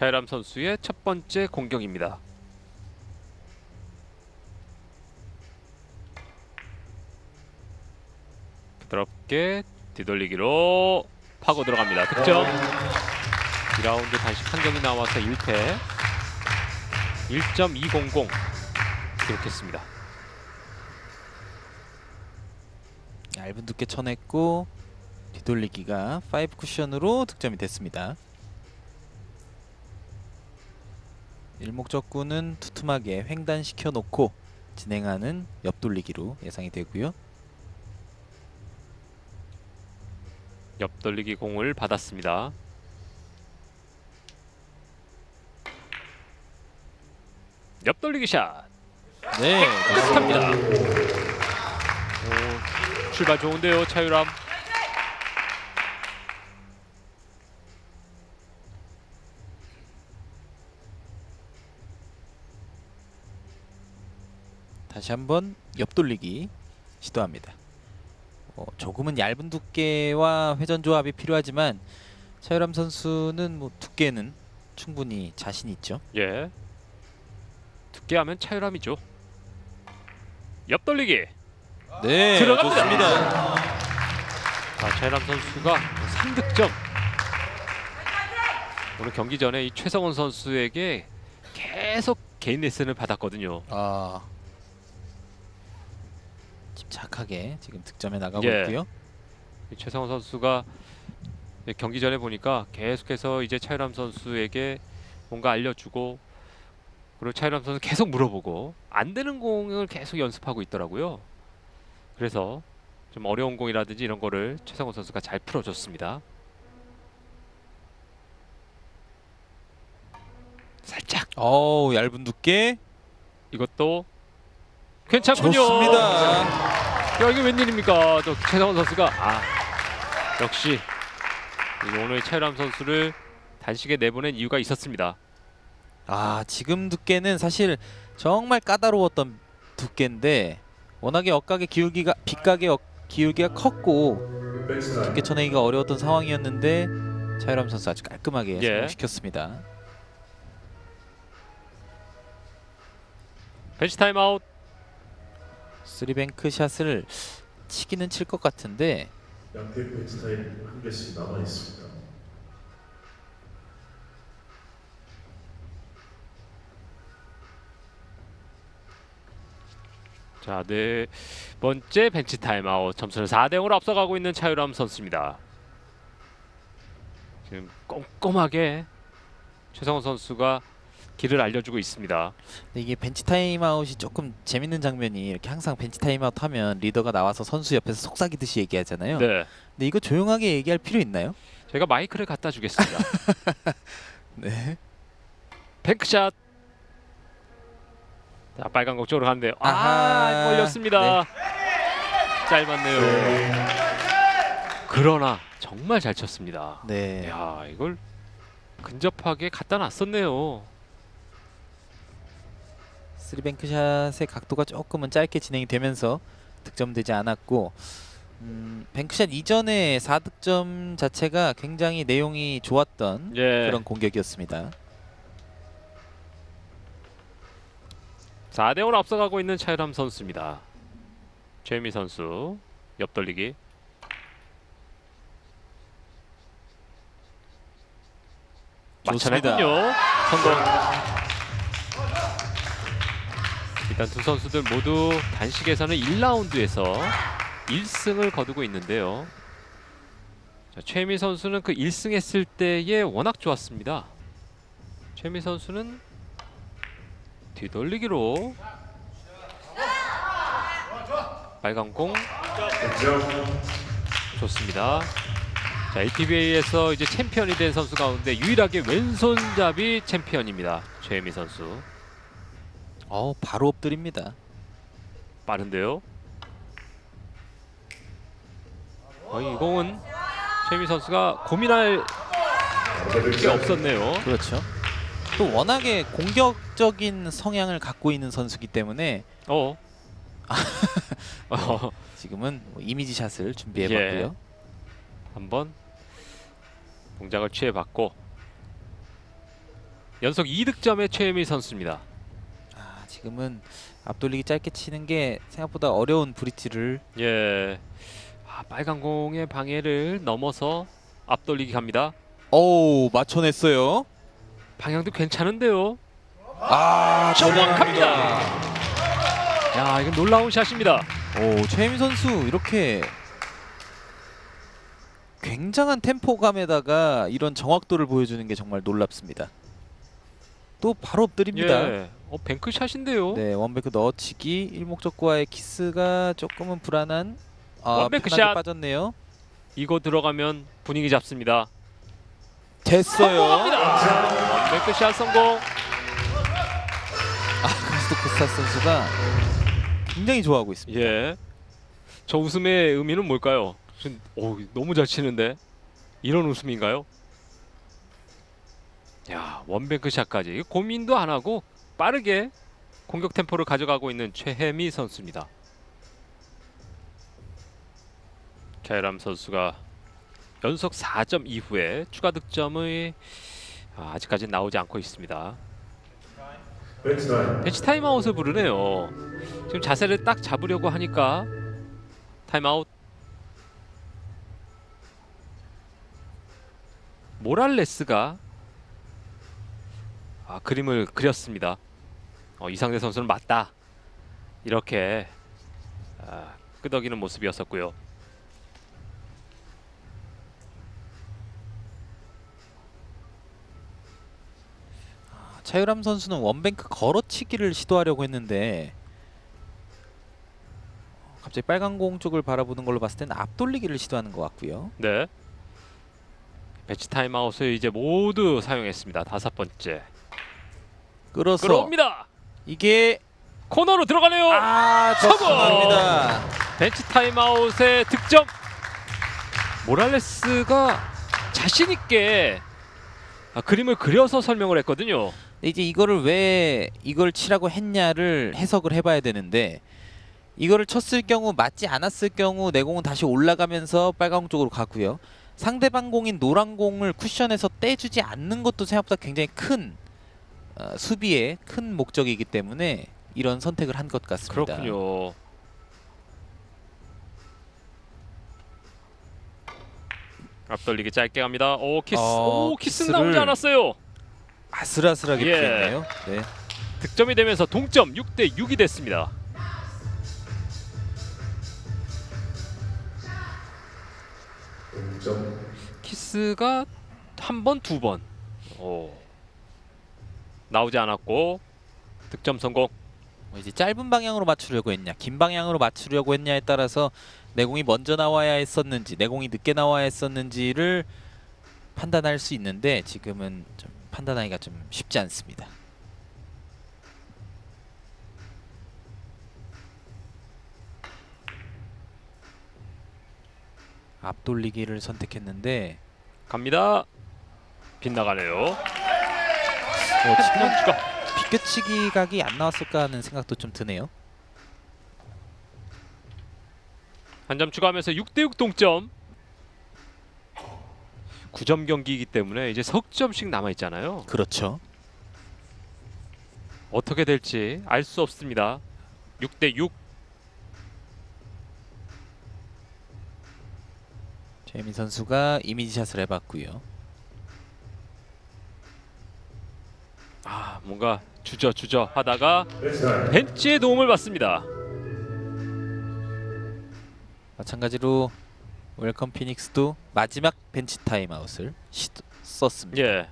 차이람 선수의 첫 번째 공격입니다. 부드럽게 뒤돌리기로 파고 들어갑니다. 득점. 2라운드 단식 한 경기 나와서 1패. 1.200 기록했습니다. 얇은 두께 쳐냈고 뒤돌리기가 5 쿠션으로 득점이 됐습니다. 일목적구는 투툼하게 횡단시켜 놓고 진행하는 옆돌리기로 예상이 되고요. 옆돌리기 공을 받았습니다. 옆돌리기 샷. 네, 끝합니다. 오, 출발 좋은데요, 차유람. 다시 한번 옆돌리기 시도합니다. 어, 조금은 얇은 두께와 회전 조합이 필요하지만 차유람 선수는 뭐 두께는 충분히 자신 있죠. 예. 두께 하면 차유람이죠. 옆돌리기. 네, 들어갑니다. 좋습니다. 자, 차유람 선수가 3득점. 오늘 경기 전에 이 최성원 선수에게 계속 개인 레슨을 받았거든요. 아, 침착하게 지금 득점에 나가고 예. 있고요. 이 최성원 선수가 경기 전에 보니까 계속해서 이제 차유람 선수에게 뭔가 알려주고 그리고 차유람 선수 계속 물어보고 안 되는 공을 계속 연습하고 있더라고요. 그래서 좀 어려운 공이라든지 이런 거를 최성원 선수가 잘 풀어줬습니다. 살짝 어우, 얇은 두께 이것도 괜찮군요. 좋습니다. 야 이게 웬일입니까? 또 최성원 선수가 아 역시 이 오늘 차유람 선수를 단식에 내보낸 이유가 있었습니다. 아, 지금 두께는 사실 정말 까다로웠던 두께인데 워낙에 엇각의 기울기가 빗각의 엇- 기울기가 컸고 두께 쳐내기가 어려웠던 상황이었는데 차유람 선수 아주 깔끔하게 예. 성공시켰습니다. 벤치 타임아웃. 쓰리뱅크 샷을 치기는 칠 것 같은데 양팀 벤치 타임 한 개씩 남아 있습니다. 자, 네 번째 벤치 타임아웃 점수는 4대 0으로 앞서가고 있는 차유람 선수입니다. 지금 꼼꼼하게 최성원 선수가 길을 알려주고 있습니다. 근데 이게 벤치 타임아웃이 조금 재밌는 장면이 이렇게 항상 벤치 타임아웃 하면 리더가 나와서 선수 옆에서 속삭이듯이 얘기하잖아요. 네, 근데 이거 조용하게 얘기할 필요 있나요? 제가 마이크를 갖다 주겠습니다. 네. 뱅크샷. 자, 빨간 공 쪽으로 가는데요. 아, 아하. 걸렸습니다. 짧았네요. 그러나 정말 잘 쳤습니다. 네. 야, 이걸 근접하게 갖다 놨었네요. 쓰리뱅크 샷의 각도가 조금은 짧게 진행이 되면서 득점되지 않았고 음, 뱅크샷 이전에 4득점 자체가 굉장히 내용이 좋았던 예. 그런 공격이었습니다. 4대 5로 앞서가고 있는 차유람 선수입니다. 최미 선수 옆돌리기. 맞춰냈군요. 성공. 일단 두 선수들 모두 단식에서는 1라운드에서 1승을 거두고 있는데요. 자, 최미 선수는 그 1승 했을 때에 워낙 좋았습니다. 최미 선수는 뒤돌리기로 빨간 공 좋습니다. 자, APBA에서 이제 챔피언이 된 선수 가운데 유일하게 왼손잡이 챔피언입니다. 최미 선수. 어 바로 엎드립니다. 빠른데요. 거의 이 공은 최미 선수가 고민할 게 없었네요. 그렇죠. 또 워낙에 공격적인 성향을 갖고 있는 선수기 때문에 어. 어. 지금은 뭐 이미지 샷을 준비해봤고요. 예. 한번 동작을 취해봤고 연속 2득점의 최혜미 선수입니다. 아, 지금은 앞돌리기 짧게 치는 게 생각보다 어려운 브릿지를 예. 아, 빨간 공의 방해를 넘어서 앞돌리기 갑니다. 오 맞춰냈어요. 방향도 괜찮은데요. 아 정확합니다. 야, 이건 놀라운 샷입니다. 오 최혜민 선수 이렇게 굉장한 템포감에다가 이런 정확도를 보여주는 게 정말 놀랍습니다. 또 바로 엎드립니다. 예. 어, 뱅크 샷인데요. 네 원베크 넣어치기 일목적구와의 키스가 조금은 불안한 아, 원베크 편하게 샷. 빠졌네요. 이거 들어가면 분위기 잡습니다. 됐어요. 성공합니다. 뱅크 샷 성공. 아 카스토코스타 선수가 굉장히 좋아하고 있습니다. 예. 저 웃음의 의미는 뭘까요? 전- 오, 너무 잘 치는데 이런 웃음인가요? 야, 원뱅크 샷까지 이거 고민도 안 하고 빠르게 공격 템포를 가져가고 있는 최혜미 선수입니다. 캐람 선수가 연속 4점 이후에 추가 득점의 아, 아직까지 나오지 않고 있습니다. 벤치 타임아웃을 부르네요. 지금 자세를 딱 잡으려고 하니까 타임아웃. 모랄레스가 아, 그림을 그렸습니다. 어, 이상대 선수는 맞다. 이렇게 아, 끄덕이는 모습이었었고요. 차유람 선수는 원뱅크 걸어치기를 시도하려고 했는데 갑자기 빨간 공 쪽을 바라보는 걸로 봤을 때는 앞돌리기를 시도하는 것 같고요. 네. 벤치 타임아웃을 이제 모두 사용했습니다. 다섯 번째. 끌어서 끌어옵니다. 이게 코너로 들어가네요. 아! 적중합니다. 벤치 타임아웃의 득점. 모랄레스가 자신 있게 아, 그림을 그려서 설명을 했거든요. 이제 이거를 왜 이걸 치라고 했냐를 해석을 해봐야 되는데 이거를 쳤을 경우 맞지 않았을 경우 내 공은 다시 올라가면서 빨간 공 쪽으로 가고요. 상대방 공인 노란 공을 쿠션에서 떼주지 않는 것도 생각보다 굉장히 큰 어, 수비의 큰 목적이기 때문에 이런 선택을 한 것 같습니다. 그렇군요. 앞돌리기 짧게 갑니다. 오 키스. 어, 오 키스 키스를- 나오지 않았어요. 아슬아슬하게 예. 피했네요. 네. 득점이 되면서 동점 6대 6이 됐습니다. 동점. 키스가 한 번, 두 번. 오. 나오지 않았고 득점 성공. 뭐 이제 짧은 방향으로 맞추려고 했냐, 긴 방향으로 맞추려고 했냐에 따라서 내공이 먼저 나와야 했었는지, 내공이 늦게 나와야 했었는지를 판단할 수 있는데 지금은 좀 판단하기가 좀 쉽지 않습니다. 앞돌리기를 선택했는데 갑니다. 빗나가네요. 어, 지금 한 추가. 비껴치기 각이 안 나왔을까 하는 생각도 좀 드네요. 한 점 추가하면서 6대 6 동점. 9점 경기이기 때문에 이제 석 점씩 남아 있잖아요. 그렇죠. 어떻게 될지 알 수 없습니다. 6대 6. 최민 선수가 이미지샷을 해봤고요. 뭔가 주저 주저 하다가 벤치 타임. 벤치의 도움을 받습니다. 마찬가지로 웰컴 피닉스도 마지막 벤치 타임아웃을 시도, 썼습니다. 예.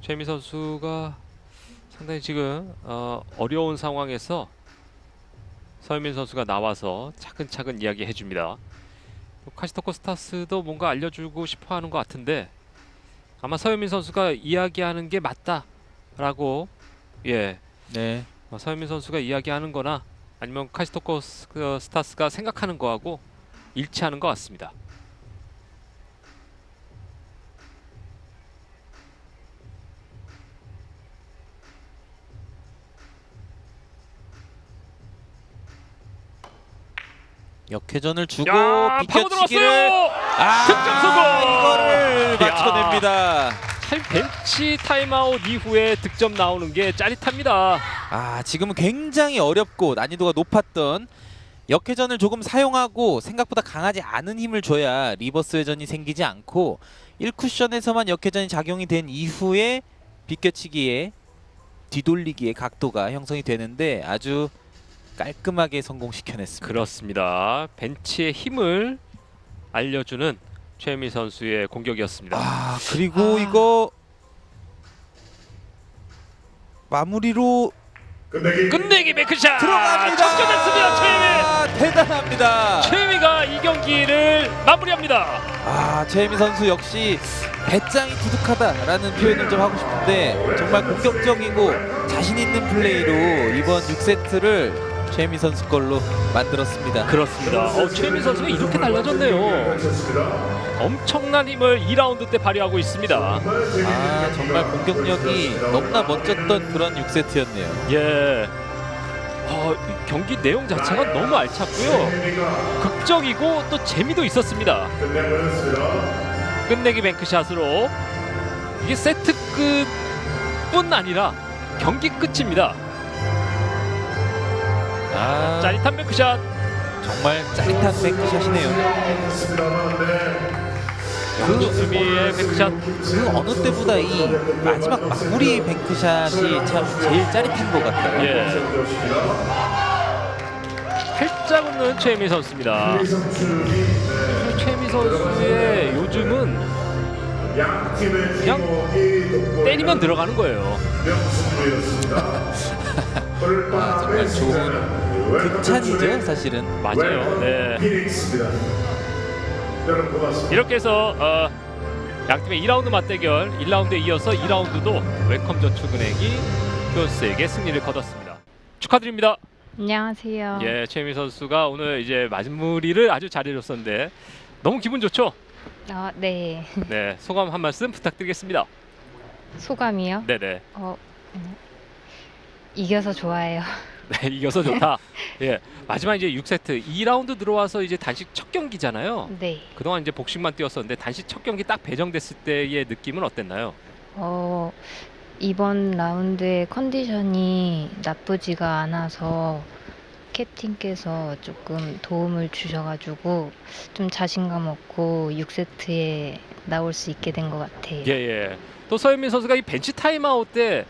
최미 선수가 상당히 지금 어, 어려운 상황에서 서현민 선수가 나와서 차근차근 이야기해 줍니다. 카시토코 스타스도 뭔가 알려주고 싶어하는 것 같은데 아마 서현민 선수가 이야기하는 게 맞다라고 예 네. 어, 서현민 선수가 이야기하는 거나 아니면 카시토코 스- 그 스타스가 생각하는 거하고 일치하는 것 같습니다. 역회전을 주고 야, 파고 비껴치기를 들어왔어요. 아, 득점 성공! 이거를 야. 맞춰냅니다. 타임 벤치 타임아웃 이후에 득점 나오는 게 짜릿합니다. 아 지금은 굉장히 어렵고 난이도가 높았던 역회전을 조금 사용하고 생각보다 강하지 않은 힘을 줘야 리버스 회전이 생기지 않고 1쿠션에서만 역회전이 작용이 된 이후에 비껴치기에 뒤돌리기의 각도가 형성이 되는데 아주 깔끔하게 성공시켜냈습니다. 그렇습니다. 벤치의 힘을 알려주는 최미 선수의 공격이었습니다. 아 그리고 아. 이거 마무리로 끝내기. 끝내기 매크샷 들어갑니다. 접근했습니다. 최미. 아, 대단합니다. 최미가 이 경기를 마무리합니다. 아 최혜미 선수 역시 배짱이 두둑하다라는 표현을 좀 하고 싶은데 정말 공격적이고 자신 있는 플레이로 이번 6세트를 최혜미 선수 걸로 만들었습니다. 그렇습니다. 어, 최미 선수가 이렇게 달라졌네요. 엄청난 힘을 2라운드 때 발휘하고 있습니다. 아 정말 공격력이 너무나 멋졌던 그런 6세트였네요. 예. 어, 이 경기 내용 자체가 너무 알찼고요. 극적이고 또 재미도 있었습니다. 끝내기 뱅크샷으로 이게 세트 끝뿐 아니라 경기 끝입니다. 아 짜릿한 뱅크샷. 정말 짜릿한 네. 양준 수비의 뱅크샷. 그 어느 때보다 이 마지막 마무리 뱅크샷이 참 제일 짜릿한 것 같아요. 예. 활짝 웃는 최미 선수입니다. 최미 선수의 요즘은 그냥 때리면 들어가는 거예요. 아, 정말 좋은 극찬이죠 사실은. 맞아요. 네. 고맙습니다. 이렇게 해서 어, 양팀의 2라운드 맞대결 1라운드에 이어서 2라운드도 웰컴 저축은행이 휴어스에게 승리를 거뒀습니다. 축하드립니다. 안녕하세요. 예, 최미 선수가 오늘 이제 마무리를 아주 잘해줬었는데 너무 기분 좋죠? 어, 네. 네, 소감 한 말씀 부탁드리겠습니다. 소감이요? 네네. 어, 음, 이겨서 좋아요. 네, 이겨서 좋다. 예, 마지막 이제 6세트 2라운드 들어와서 이제 단식 첫 경기잖아요. 네. 그동안 이제 복식만 뛰었었는데 단식 첫 경기 딱 배정됐을 때의 느낌은 어땠나요? 어, 이번 라운드의 컨디션이 나쁘지가 않아서 캡틴께서 조금 도움을 주셔가지고 좀 자신감 얻고 6세트에 나올 수 있게 된 것 같아요. 예, 예. 또 서현민 선수가 이 벤치 타임아웃 때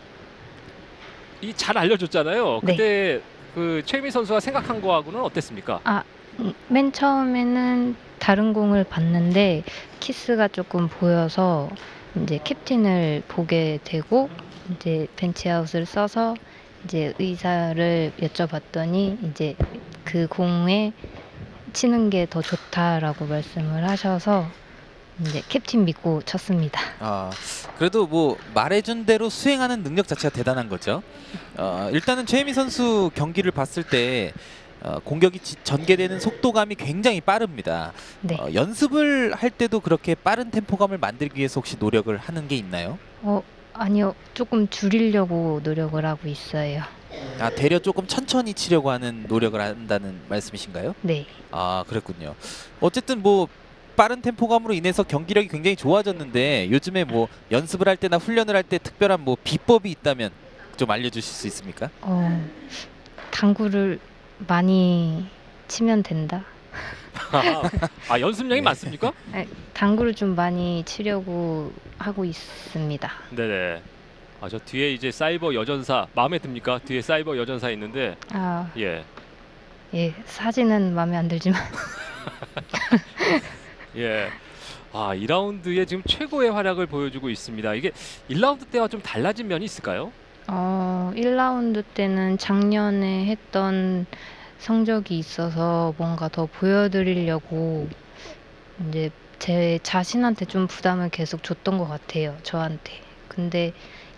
이 잘 알려줬잖아요. 네. 그때 그 최민 선수가 생각한 거하고는 어땠습니까? 음, 맨 처음에는 다른 공을 봤는데 키스가 조금 보여서 이제 캡틴을 보게 되고 이제 벤치아웃을 써서 이제 의사를 여쭤봤더니 이제 그 공에 치는 게 더 좋다라고 말씀을 하셔서 이제 캡틴 믿고 쳤습니다. 아 그래도 뭐 말해준 대로 수행하는 능력 자체가 대단한 거죠. 어, 일단은 최혜미 선수 경기를 봤을 때 어, 공격이 지- 전개되는 속도감이 굉장히 빠릅니다. 네. 어, 연습을 할 때도 그렇게 빠른 템포감을 만들기 위해서 혹시 노력을 하는 게 있나요? 어 아니요 조금 줄이려고 노력을 하고 있어요. 아 되려 조금 천천히 치려고 하는 노력을 한다는 말씀이신가요? 네. 아 그랬군요. 어쨌든 뭐 빠른 템포감으로 인해서 경기력이 굉장히 좋아졌는데 요즘에 뭐 연습을 할 때나 훈련을 할 때 특별한 뭐 비법이 있다면 좀 알려주실 수 있습니까? 어 당구를 많이 치면 된다. 아 연습량이 네. 많습니까? 당구를 좀 많이 치려고 하고 있습니다. 네네. 아 저 뒤에 이제 사이버 여전사 마음에 듭니까? 뒤에 사이버 여전사 있는데 아, 예. 예, 사진은 마음에 안 들지만 예. 아, 2라운드에 지금 최고의 활약을 보여주고 있습니다. 이게 1라운드 때와 좀 달라진 면이 있을까요? 어, 1라운드 때는 작년에 했던 성적이 있어서 뭔가 더 보여드리려고 이제 제 자신한테 좀 부담을 계속 줬던 것 같아요, 저한테. 근데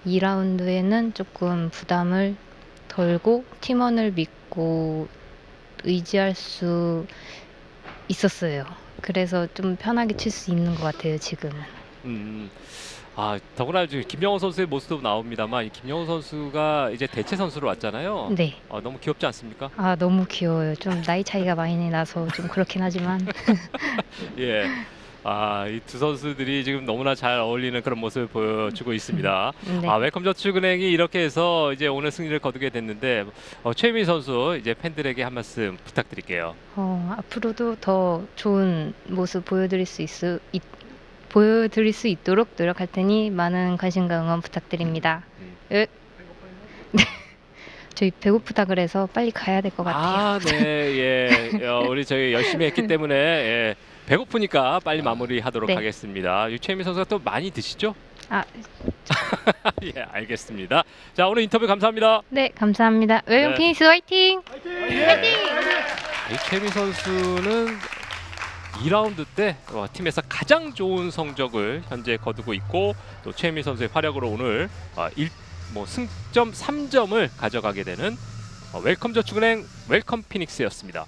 2라운드에는 조금 부담을 덜고 팀원을 믿고 의지할 수 있었어요. 그래서 좀 편하게 칠 수 있는 것 같아요, 지금은. 음. 아, 더구나 지금 김영호 선수의 모습도 나옵니다만 이 김영호 선수가 이제 대체 선수로 왔잖아요. 네. 아, 너무 귀엽지 않습니까? 아, 너무 귀여워요. 좀 나이 차이가 많이 나서 좀 그렇긴 하지만. 예. 아, 이 두 선수들이 지금 너무나 잘 어울리는 그런 모습을 보여주고 있습니다. 네. 아, 웰컴 저축은행이 이렇게 해서 이제 오늘 승리를 거두게 됐는데 어, 최민 선수 이제 팬들에게 한 말씀 부탁드릴게요. 어, 앞으로도 더 좋은 모습 보여드릴 수 있, 있, 보여드릴 수 있도록 노력할 테니 많은 관심과 응원 부탁드립니다. 음. 으. 네. 저희 배고프다 그래서 빨리 가야 될 것 같아요. 아, 네, 예, 어, 우리 저희 열심히 했기 때문에 예, 배고프니까 빨리 마무리하도록 네. 하겠습니다. 유채민 선수가 또 많이 드시죠? 아, 예, 알겠습니다. 자, 오늘 인터뷰 감사합니다. 네, 감사합니다. 웰컴 네. 피닉스 화이팅! 유채민 선수는 2라운드 때 어, 팀에서 가장 좋은 성적을 현재 거두고 있고 또 최민 선수의 활약으로 오늘 어, 1, 뭐 승점 3점을 가져가게 되는 어, 웰컴 저축은행 웰컴 피닉스였습니다.